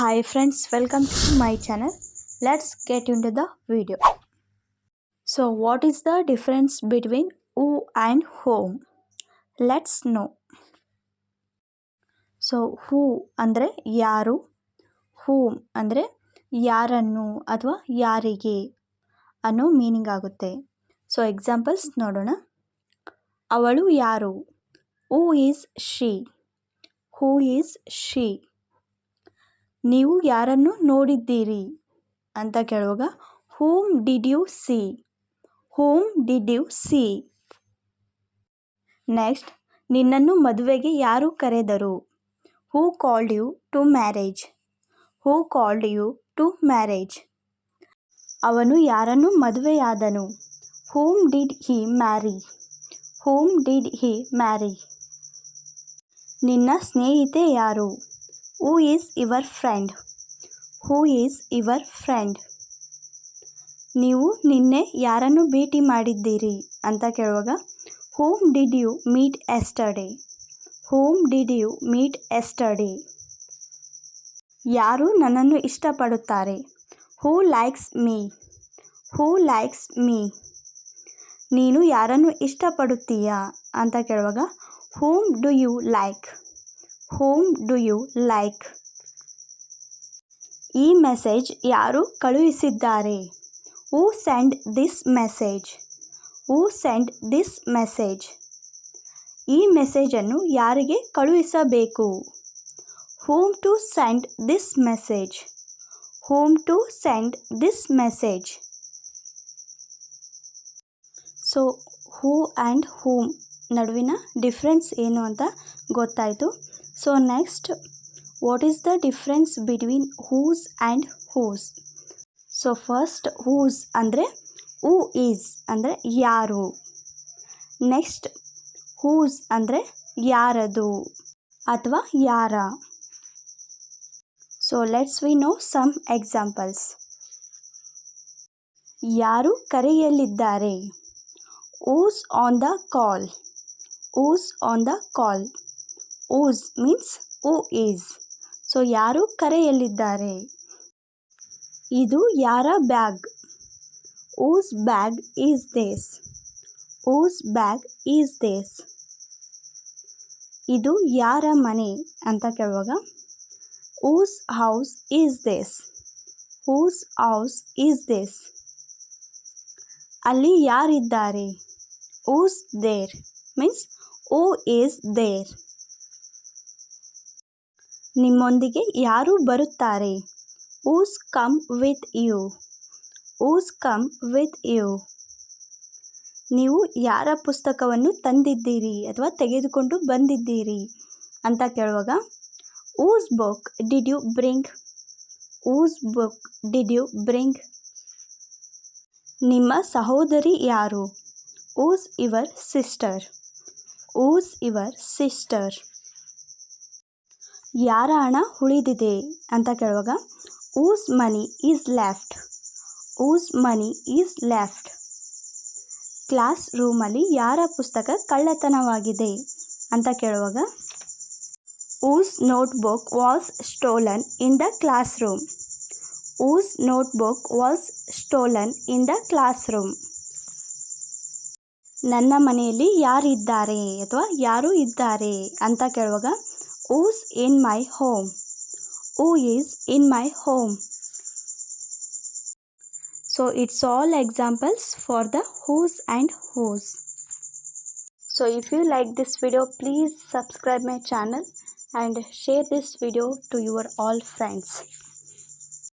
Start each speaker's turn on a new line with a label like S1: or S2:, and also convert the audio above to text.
S1: Hi friends welcome to my channel let's get into the video so what is the difference between who and whom let's know so who ಅಂದರೆ ಯಾರು? Home ಅಂದರೆ ಯಾರನ್ನು ಅಥವಾ ಯಾರಿಗೆ ಅನ್ನೋ meaning ಆಗುತ್ತೆ. So examples ನೋಡೋಣ. ಅವಳು ಯಾರು? Who is she who is she ನೀವು ಯಾರನ್ನು ನೋಡಿದ್ದೀರಿ? ಅಂತ ಕೇಳುವಾಗ whom did you see whom did you see next ನಿನ್ನನ್ನು ಮದುವೆಗೆ ಯಾರು ಕರೆದರು? Who called you to marriage who called you to marriage ಅವನು ಯಾರನ್ನು ಮದುವೆಯಾದನು? Whom did he marry whom did he marry ನಿನ್ನ ಸ್ನೇಹಿತೆ ಯಾರು? Who is your friend who is your friend ನೀವು ನಿನ್ನೆ ಯಾರನ್ನು ಭೇಟಿ ಮಾಡಿದ್ದೀರಿ ಅಂತ ಕೇಳುವಾಗ whom did you meet yesterday whom did you meet yesterday ಯಾರು ನನ್ನನ್ನು ಇಷ್ಟಪಡುತ್ತಾರೆ? Who likes me who likes me ನೀನು ಯಾರನ್ನು ಇಷ್ಟಪಡುತ್ತೀಯಾ? ಅಂತ ಕೇಳುವಾಗ whom do you like whom do you like ಈ ಮೆಸೇಜ್ ಯಾರು ಕಳುಹಿಸಿದ್ದಾರೆ? Who send this message who send this message ಈ ಮೆಸೇಜನ್ನು ಯಾರಿಗೆ ಕಳುಹಿಸಬೇಕು? Whom to send this message whom to send this message so who and whom ನಡುವಿನ difference ಏನು ಅಂತ ಗೊತ್ತಾಯಿತು. So next what is the difference between whose and whose so first whose ಅಂದರೆ who is ಅಂದರೆ ಯಾರು ನೆಕ್ಸ್ಟ್ ಹೂಸ್ ಅಂದರೆ ಯಾರದು ಅಥವಾ ಯಾರ so let's we know some examples ಯಾರು ಕರೆಯಲ್ಲಿದ್ದಾರೆ who's on the call who's on the call who's means who is. So, ಯಾರು ಕರೆಯಲ್ಲಿದ್ದಾರೆ? ಇದು ಯಾರ bag? Whose bag is this. Whose bag is this. ಇದು ಯಾರ ಮನೆ ಅಂತ ಕೇಳುವಾಗ, whose house is this. Whose house is Des. ಅಲ್ಲಿ ಯಾರಿದ್ದಾರೆ? Who's there means who is there. ನಿಮ್ಮೊಂದಿಗೆ ಯಾರು ಬರುತ್ತಾರೆ. Who's come with you who's come with you ನೀವು ಯಾರ ಪುಸ್ತಕವನ್ನು ತಂದಿದ್ದೀರಿ ಅಥವಾ ತೆಗೆದುಕೊಂಡು ಬಂದಿದ್ದೀರಿ ಅಂತ ಕೇಳುವಾಗ whose book did you bring whose book did you bring ನಿಮ್ಮ ಸಹೋದರಿ ಯಾರು? ಊಸ್ ಇವರ್ ಸಿಸ್ಟರ್ ಊಸ್ ಇವರ್ ಸಿಸ್ಟರ್ ಯಾರ ಹಣ ಉಳಿದಿದೆ ಅಂತ ಕೇಳುವಾಗ, whose money is left, whose money is left. Class ರೂಮಲ್ಲಿ ಯಾರ ಪುಸ್ತಕ ಕಳ್ಳತನವಾಗಿದೆ ಅಂತ ಕೇಳುವಾಗ, whose notebook was stolen in the classroom, whose notebook was stolen in the classroom. ನನ್ನ ಮನೆಯಲ್ಲಿ ಯಾರಿದ್ದಾರೆ ಅಥವಾ ಯಾರು ಇದ್ದಾರೆ ಅಂತ ಕೇಳುವಾಗ who's in my home? Who is in my home? So it's all examples for the who's and who's. So if you like this video, please subscribe my channel and share this video to your all friends.